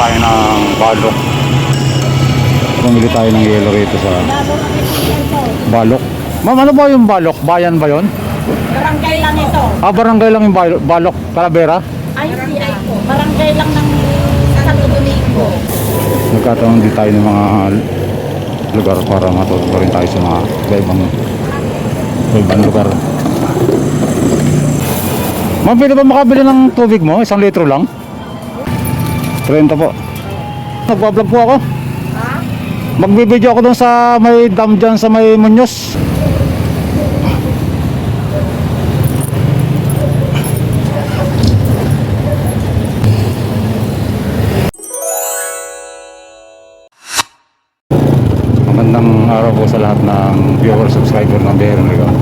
tayo ng balok. Bumili tayo ng yelo rito sa balok. Ma'am, ano ba yung balok? Bayan ba yon? Barangay lang ito. Ah, barangay lang yung balok, balok Talavera. ICI po. Barangay lang ng Santo Domingo. Nagkataon din tayo ng mga lugar para matuto rin tayo sa mga ibang ibang lugar. Ma'am, pwede ba makabili ng tubig mo? Isang litro lang? 30 po. Nagbablog po ako. Ha? Magbibideo ako dun sa may dam dyan sa may Muñoz. Magandang araw po sa lahat ng viewer subscriber ng Beren Ligaw.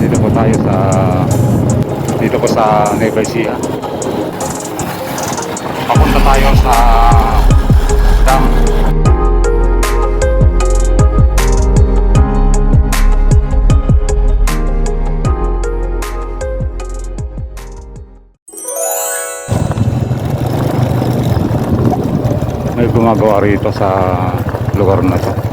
Dito po tayo sa dito po sa Nueva Ecija. Papunta tayo sa dam. May gumagawa rito sa lugar na to.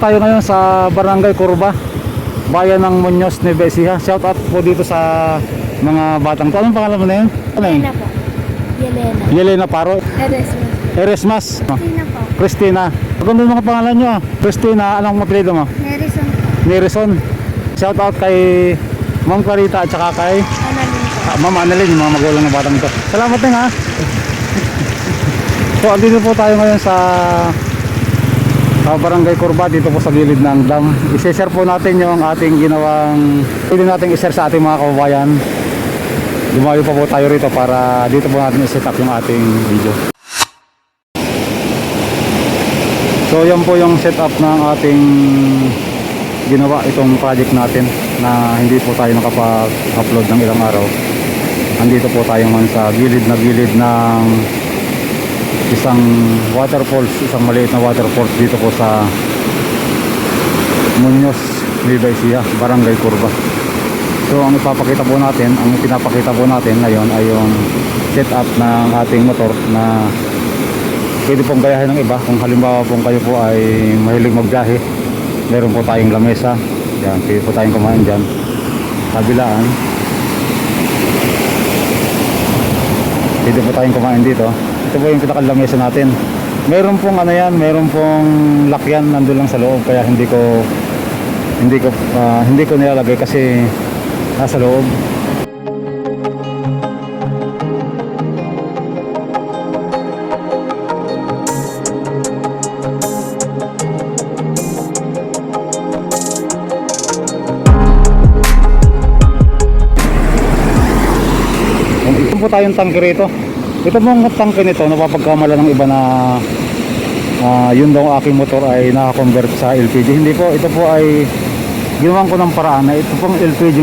Tayo ngayon sa Barangay Curva, bayan ng Muñoz, Nueva Ecija. Shout out po dito sa mga batang to. Anong pangalan mo na yun? Ano yun? Yelena po. Yelena. Yelena Paro, Eresma. Eresmas, Tina po. Christina. Maganda mga pangalan nyo ah. Christina, anong apelido mo? Nerison po. Nerison. Shout out kay Ma'am Clarita at saka kay Analin po. ah, Ma'am Annalyn, yung mga magulang ng batang ito. Salamat din ha. so, andito po tayo ngayon sa sa Barangay Curva dito po sa gilid ng dam. I-share po natin yung ating ginawang pwede natin i-share sa ating mga kababayan. Lumayo pa po tayo rito para dito po natin i-set up yung ating video. So yan po yung setup ng ating ginawa itong project natin na hindi po tayo nakapag-upload ng ilang araw. Andito po tayo man sa gilid na gilid ng isang waterfalls, isang maliit na waterfalls dito po sa Muñoz, Nueva Ecija, Barangay Curva. So ang ipapakita po natin, ang pinapakita po natin ngayon ay yung setup ng ating motor na pwede pong gayahin ng iba. Kung halimbawa pong kayo po ay mahilig magbiyahe meron po tayong lamesa. Yan, pwede po tayong kumain dyan. Kabilaan. Pwede po tayong kumain dito ito po yung pinakal lamesa natin meron pong ano yan meron pong lakyan nandun lang sa loob kaya hindi ko hindi ko ah, hindi ko nilalagay kasi nasa loob po tayong tangke rito. Ito pong tangke nito, napapagkamala ng iba na ah, yun daw aking motor ay nakakonvert sa LPG. Hindi po, ito po ay ginawan ko ng paraan na ito pong LPG,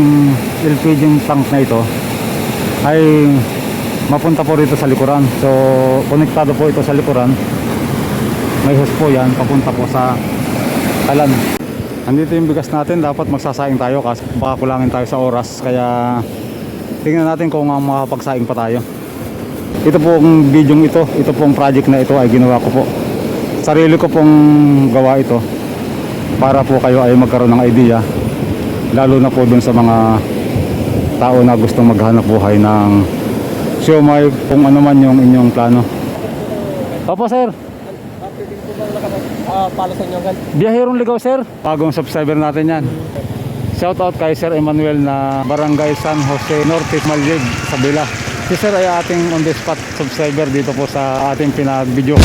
LPG tank na ito ay mapunta po rito sa likuran. So, konektado po ito sa likuran. May hose po yan, papunta po sa kalan. Andito yung bigas natin, dapat magsasaing tayo kasi baka kulangin tayo sa oras. Kaya tingnan natin kung uh, makapagsaing pa tayo. Ito pong video ito, ito pong project na ito ay ginawa ko po. Sarili ko pong gawa ito para po kayo ay magkaroon ng idea lalo na po dun sa mga tao na gusto maghanap buhay ng siomay kung ano man yung inyong plano. Opo sir, Ah, pala sa inyo agad. biyahirong ligaw sir. Bagong subscriber natin yan. Shout out kay Sir Emmanuel na Barangay San Jose Norte Malig sa Bila. Si Sir ay ating on the spot subscriber dito po sa ating pinag-video.